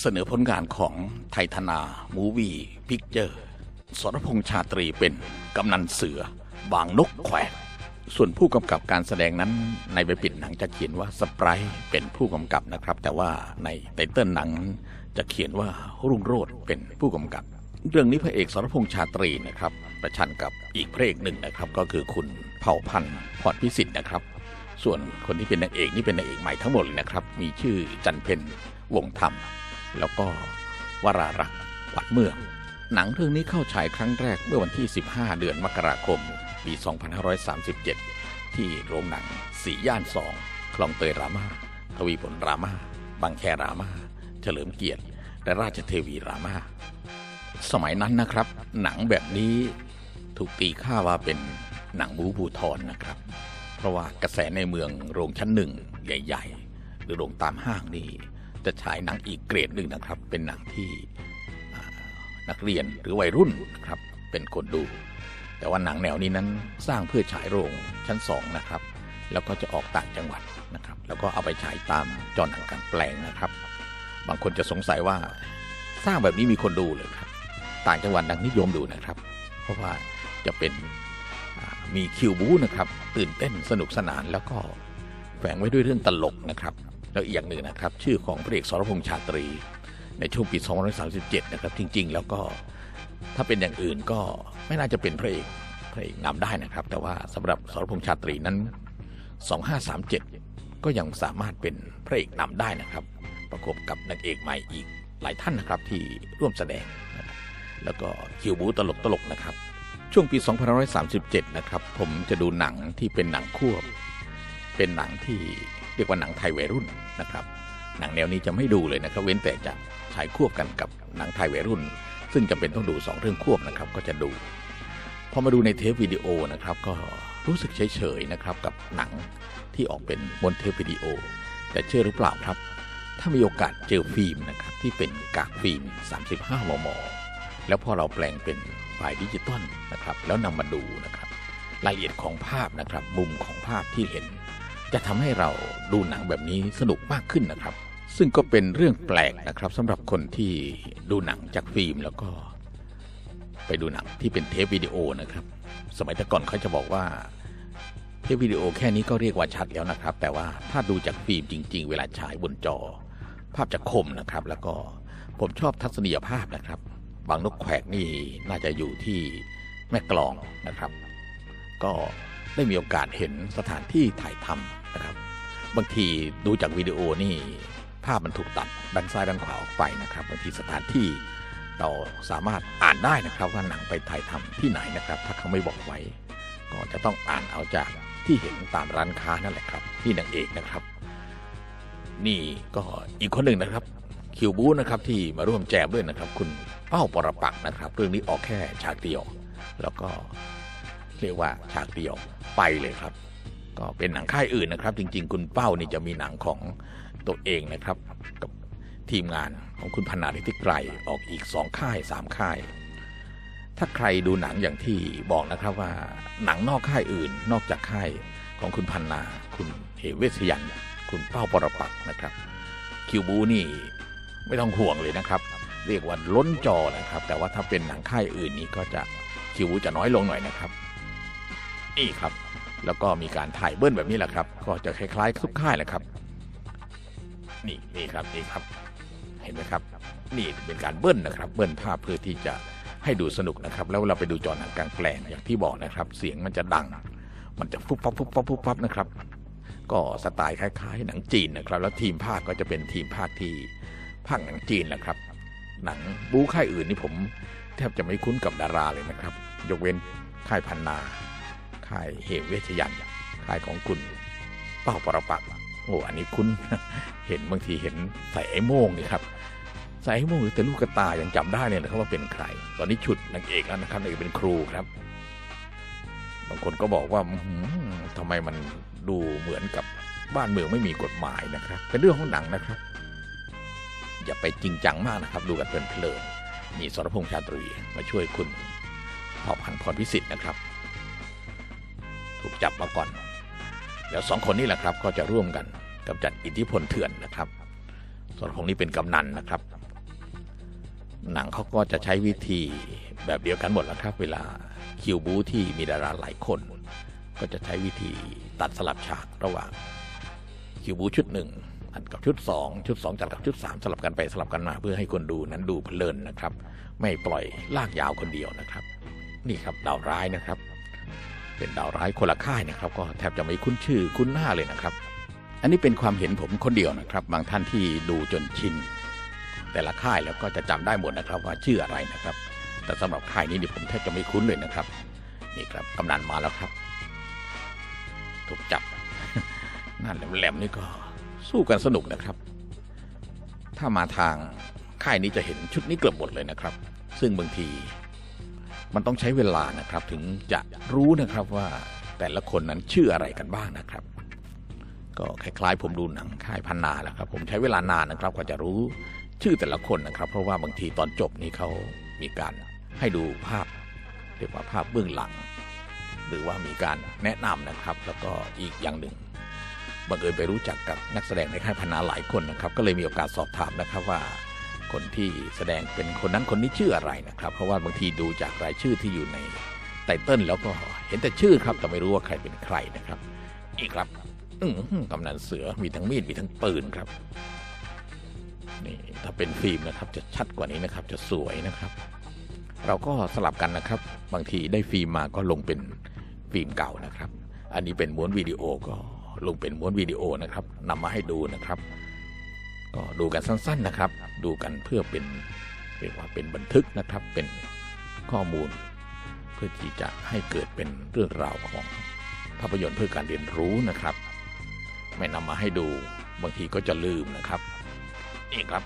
เสนอผลงานของไทยธนา มูวี่พิกเจอร์ สรพงษ์ชาตรีเป็นกำนันเสือ บางนกแขวกส่วนผู้กำกับการแสดงนั้นในใบปิดหนังจะเขียนว่าสปรท์เป็นผู้กำกับนะครับ แต่ว่าในไตเติ้ลหนังจะเขียนว่ารุ่งโรจน์เป็นผู้กำกับ เรื่องนี้พระเอกสรพงษ์ชาตรีนะครับ ประชันกับอีกพระเอกหนึ่งนะครับ ก็คือคุณเผ่าพันธ์พรพิสิทธิ์นะครับ ส่วนคนที่เป็นนางเอกนี่เป็นนางเอกใหม่ทั้งหมดเลยนะครับ มีชื่อจันเพนวงธรรม แล้วก็วรารักษ์วัดเมือง หนังเรื่องนี้เข้าฉายครั้งแรกเมื่อวันที่ 15 เดือนมกราคม ปี 2537 ที่โรงหนังสีย่านสองคลองเตยรามาทวีผลรามาบางแครามาเฉลิมเกียรติ และราชเทวีรามาสมัยนั้นนะครับ หนังแบบนี้ถูกตีค่าว่าเป็นหนังบูบูทอนนะครับ เพราะว่ากระแสในเมืองโรงชั้นหนึ่งใหญ่ ๆ หรือโรงตามห้างนี่ จะฉายหนังอีกเกรดหนึ่งนะครับ เป็นหนังที่นักเรียนหรือวัยรุ่นนะครับเป็นคนดู แต่ว่าหนังแนวนี้นั้นสร้างเพื่อฉายโรงชั้นสองนะครับ แล้วก็จะออกต่างจังหวัดนะครับ แล้วก็เอาไปฉายตามจอหนังกลางแปลงนะครับ บางคนจะสงสัยว่าสร้างแบบนี้มีคนดูเลยครับ ต่างจังหวัดดังนิยมดูนะครับ เพราะว่าจะเป็นมีคิวบูนะครับตื่นเต้นสนุกสนานแล้วก็แฝงไว้ด้วยเรื่องตลกนะครับ แล้วอีกอย่างหนึ่งนะครับ ชื่อของพระเอกสรพงษ์ชาตรี ในช่วงปี 2537 นะครับ จริง ๆ แล้วก็ถ้าเป็นอย่างอื่นก็ไม่น่าจะเป็นพระเอกพระเอกนำได้นะครับ แต่ว่าสำหรับสรพงษ์ชาตรีนั้น 2537 ก็ยังสามารถเป็นพระเอกนำได้นะครับ ประกบกับนางเอกใหม่อีกหลายท่านนะครับที่ร่วมแสดง แล้วก็คิวบูตลกตลกๆนะครับ ช่วงปี 2537 นะครับ ผมจะดูหนังที่เป็นหนังควบ เป็นหนังที่เรียกว่าหนังไทยวัยรุ่นนะครับ หนังแนวนี้จะไม่ดูเลยนะครับ เว้นแต่จะฉายควบกันกับหนังไทยวัยรุ่น ซึ่งจำเป็นต้องดูสองเรื่องควบนะครับ ก็จะดู พอมาดูในเทปวิดีโอนะครับ ก็รู้สึกเฉยๆนะครับกับหนังที่ออกเป็นบนเทปวิดีโอ แต่เชื่อหรือเปล่าครับ ถ้ามีโอกาสเจอฟิล์มนะครับที่เป็นกากฟิล์ม 35 มม แล้วพอเราแปลงเป็นไฟล์ดิจิตอลนะครับ แล้วนำมาดูนะครับรายละเอียดของภาพนะครับ มุมของภาพที่เห็น จะทำให้เราดูหนังแบบนี้สนุกมากขึ้นนะครับ ซึ่งก็เป็นเรื่องแปลกนะครับสำหรับคนที่ดูหนังจากฟิล์มแล้วก็ ไปดูหนังที่เป็นเทปวิดีโอนะครับ สมัยแต่ก่อนเขาจะบอกว่าเทปวิดีโอแค่นี้ก็เรียกว่าชัดแล้วนะครับ แต่ว่าถ้าดูจากฟิล์มจริง ๆ เวลาฉายบนจอ ภาพจะคมนะครับ แล้วก็ผมชอบทัศนียภาพนะครับ บางนกแขวกนี่น่าจะอยู่ที่แม่กลองนะครับ ก็ได้มีโอกาสเห็นสถานที่ถ่ายทำ นะครับ บางทีดูจากวิดีโอนี่ภาพมันถูกตัดด้านซ้ายด้านขวาออกไปนะครับบางทีสถานที่เราสามารถอ่านได้นะครับว่าหนังไปถ่ายทำที่ไหนนะครับ ถ้าเขาไม่บอกไว้ ก็จะต้องอ่านเอาจากที่เห็นตามร้านค้านั่นแหละครับที่นางเอกนะครับ นี่ก็อีกคนหนึ่งนะครับคิวบูนะครับที่มาร่วมแจมด้วยนะครับ คุณเป้าปรปักษ์นะครับ เรื่องนี้ออกแค่ฉากเดียว แล้วก็เรียกว่าฉากเดียวไปเลยครับ ก็เป็นหนังค่ายอื่นนะครับ จริง ๆ คุณเป้านี่จะมีหนังของตัวเองนะครับ กับทีมงานของคุณพนาธิติไกรออกอีกสองค่ายสามค่าย ถ้าใครดูหนังอย่างที่บอกนะครับว่าหนังนอกค่ายอื่น นอกจากค่ายของคุณพันนา คุณเหเวชยัน คุณเป้าปรปักนะครับ คิวบูนี่ไม่ต้องห่วงเลยนะครับ เรียกว่าล้นจอนะครับ แต่ว่าถ้าเป็นหนังค่ายอื่นนี่ก็จะคิวบูจะน้อยลงหน่อยนะครับ นี่ครับ แล้วก็มีการถ่ายเบิ้ลแบบนี้แหละครับ ก็จะคล้ายๆทุกค่ายแหละครับ นี่นี่ครับนี่ครับ เห็นไหมครับ นี่เป็นการเบิ้ลนะครับ เบิ้ลภาพเพื่อที่จะให้ดูสนุกนะครับ แล้วเราไปดูจอหนังกลางแปลงอย่างที่บอกนะครับ เสียงมันจะดัง มันจะฟุบฟับฟุบฟับฟุบฟับนะครับ ก็สไตล์คล้ายๆ หนังจีนนะครับ แล้วทีมภาคก็จะเป็นทีมภาคที่ภาคหนังจีนแหละครับ หนังบู๊ค่ายอื่นนี่ผม แทบจะไม่คุ้นกับดาราเลยนะครับ ยกเว้นค่ายพันนา ค่ายเหมเวชยันค่ายของคุณเป้าปรปักโอ้อันนี้คุณเห็นบางทีเห็นใส่ไอ้โม่งนี่ครับใส่ไอ้โม่งหรือแต่ลูกกระตายังจำได้เลยนะครับว่าเป็นใคร ตอนนี้ฉุดนางเอกแล้วนะครับนางเอกเป็นครูครับ บางคนก็บอกว่าอื้อหือทำไมมันดูเหมือนกับบ้านเมืองไม่มีกฎหมายนะครับ เป็นเรื่องของหนังนะครับ อย่าไปจริงจังมากนะครับ ดูกันเพลินๆมีสรพงษ์ชาตรีมาช่วยคุณเผ่าพันธ์พรพิสิทธิ์นะครับ ถูกจับมาก่อน แล้วสองคนนี้แหละครับก็จะร่วมกันกำจัดอิทธิพลเถื่อนนะครับส่วนของนี้เป็นกำนันนะครับ หนังเขาก็จะใช้วิธีแบบเดียวกันหมดแล้วครับ เวลาคิวบูที่มีดาราหลายคน ก็จะใช้วิธีตัดสลับฉากระหว่างคิวบูชุดหนึ่งอันกับชุดสองชุดสองจัดกับชุดสามสลับกันไปสลับกันมาเพื่อให้คนดูนั้นดูเพลินนะครับ ไม่ปล่อยลากยาวคนเดียวนะครับ นี่ครับดาวร้ายนะครับ เป็นดาวร้ายคนละค่ายนะครับ ก็แทบจะไม่คุ้นชื่อคุ้นหน้าเลยนะครับ อันนี้เป็นความเห็นผมคนเดียวนะครับ บางท่านที่ดูจนชินแต่ละค่ายแล้วก็จะจำได้หมดนะครับว่าชื่ออะไรนะครับ แต่สำหรับค่ายนี้นี่ผมแทบจะไม่คุ้นเลยนะครับ นี่ครับกำนันมาแล้วครับ ถูกจับน้าแหลมๆนี่ก็สู้กันสนุกนะครับ ถ้ามาทางค่ายนี้จะเห็นชุดนี้เกือบหมดเลยนะครับ ซึ่งบางที มันต้องใช้เวลานะครับ ถึงจะรู้นะครับว่าแต่ละคนนั้นชื่ออะไรกันบ้างนะครับ ก็คล้ายๆ ผมดูหนังค่ายพันนาแหละครับ ผมใช้เวลานานนะครับกว่าจะรู้ชื่อแต่ละคนนะครับ เพราะว่าบางทีตอนจบนี่เขามีการให้ดูภาพเรียกว่าภาพเบื้องหลัง หรือว่ามีการแนะนำนะครับ แล้วก็อีกอย่างหนึ่งบังเอิญไปรู้จักกับนักแสดงในค่ายพันนาหลายคนนะครับ ก็เลยมีโอกาสสอบถามนะครับว่า คนที่แสดงเป็นคนนั้นคนนี้ชื่ออะไรนะครับ เพราะว่าบางทีดูจากรายชื่อที่อยู่ในไตเติ้ลแล้วก็เห็นแต่ชื่อครับแต่ไม่รู้ว่าใครเป็นใครนะครับอีกครับอืกำนันเสือมีทั้งมีดมีทั้งปืนครับนี่ถ้าเป็นฟิล์มนะครับจะชัดกว่านี้นะครับจะสวยนะครับ เราก็สลับกันนะครับ บางทีได้ฟิล์มมาก็ลงเป็นฟิล์มเก่านะครับ อันนี้เป็นม้วนวิดีโอก็ลงเป็นม้วนวิดีโอนะครับนำมาให้ดูนะครับ ก็ดูกันสั้นๆนะครับ ดูกันเพื่อเป็นเรียกว่าเป็นบันทึกนะครับเป็นข้อมูล เพื่อที่จะให้เกิดเป็นเรื่องราวของภาพยนตร์เพื่อการเรียนรู้นะครับ ไม่นำมาให้ดูบางทีก็จะลืมนะครับ นี่ครับ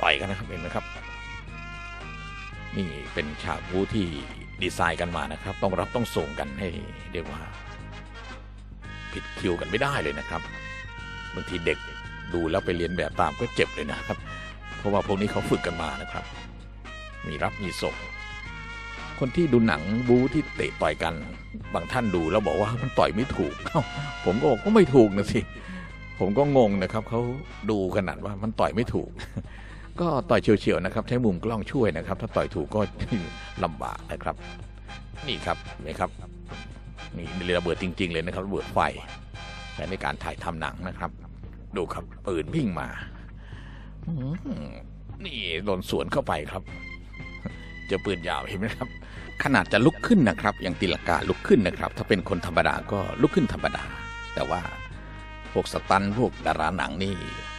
ต่อยกันนะครับเห็นไหมครับ นี่เป็นฉากบูที่ดีไซน์กันมานะครับ ต้องรับต้องส่งกันให้เรียกว่า ผิดคิวกันไม่ได้เลยนะครับ บางทีเด็ก ดูแล้วไปเรียนแบบตามก็เจ็บเลยนะครับ เพราะว่าพวกนี้เขาฝึกกันมานะครับ มีรับมีส่ง คนที่ดูหนังบูที่เตะต่อยกัน บางท่านดูแล้วบอกว่ามันต่อยไม่ถูกเอ้าผมก็บอกก็ไม่ถูกนะสิ ผมก็งงนะครับเขาดูขนาดว่ามันต่อยไม่ถูก ก็ต่อยเฉียวๆนะครับใช้มุมกล้องช่วยนะครับ ถ้าต่อยถูกก็ลำบากนะครับ นี่ครับเห็นไหมครับนี่ระเบิดจริง ๆ เลยนะครับระเบิดไฟใช้ในการถ่ายทำหนังนะครับ ดูครับปืนวิ่งมาหนี่โดนสวนเข้าไปครับ เจอปืนยาวเห็นไหมครับ ขนาดจะลุกขึ้นนะครับอย่างตีลงกาลุกขึ้นนะครับ ถ้าเป็นคนธรรมดาก็ลุกขึ้นธรรมดา แต่ว่าพวกสตันพวกดาราหนังนี่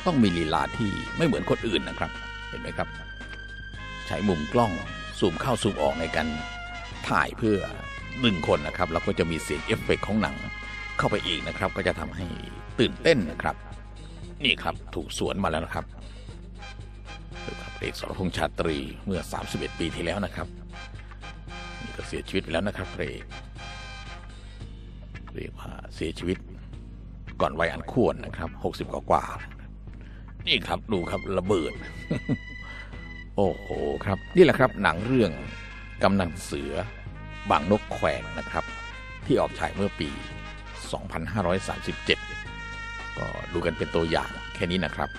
ต้องมีลีลาที่ไม่เหมือนคนอื่นนะครับ เห็นไหมครับ ใช้มุมกล้องซูมเข้าซูมออกในการถ่ายเพื่อดึงคนนะครับ แล้วก็จะมีเสียงเอฟเฟกต์ของหนังเข้าไปอีกนะครับ ก็จะทำให้ตื่นเต้นนะครับ นี่ครับถูกสวนมาแล้วนะครับดูครับเอกสรพงษ์ชาตรีเมื่อ 31 ปีที่แล้วนะครับนี่ก็เสียชีวิตไปแล้วนะครับพระเอกเรียกว่าเสียชีวิตก่อนวัยอันควรนะครับ 60 กว่ากว่านี่ครับดูครับระเบิด โอ้โหครับ นี่แหละครับ หนังเรื่องกำนันเสือบางนกแขวงนะครับ ที่ออกฉายเมื่อปี 2537 ก็ดูกันเป็นตัวอย่างแค่นี้นะครับ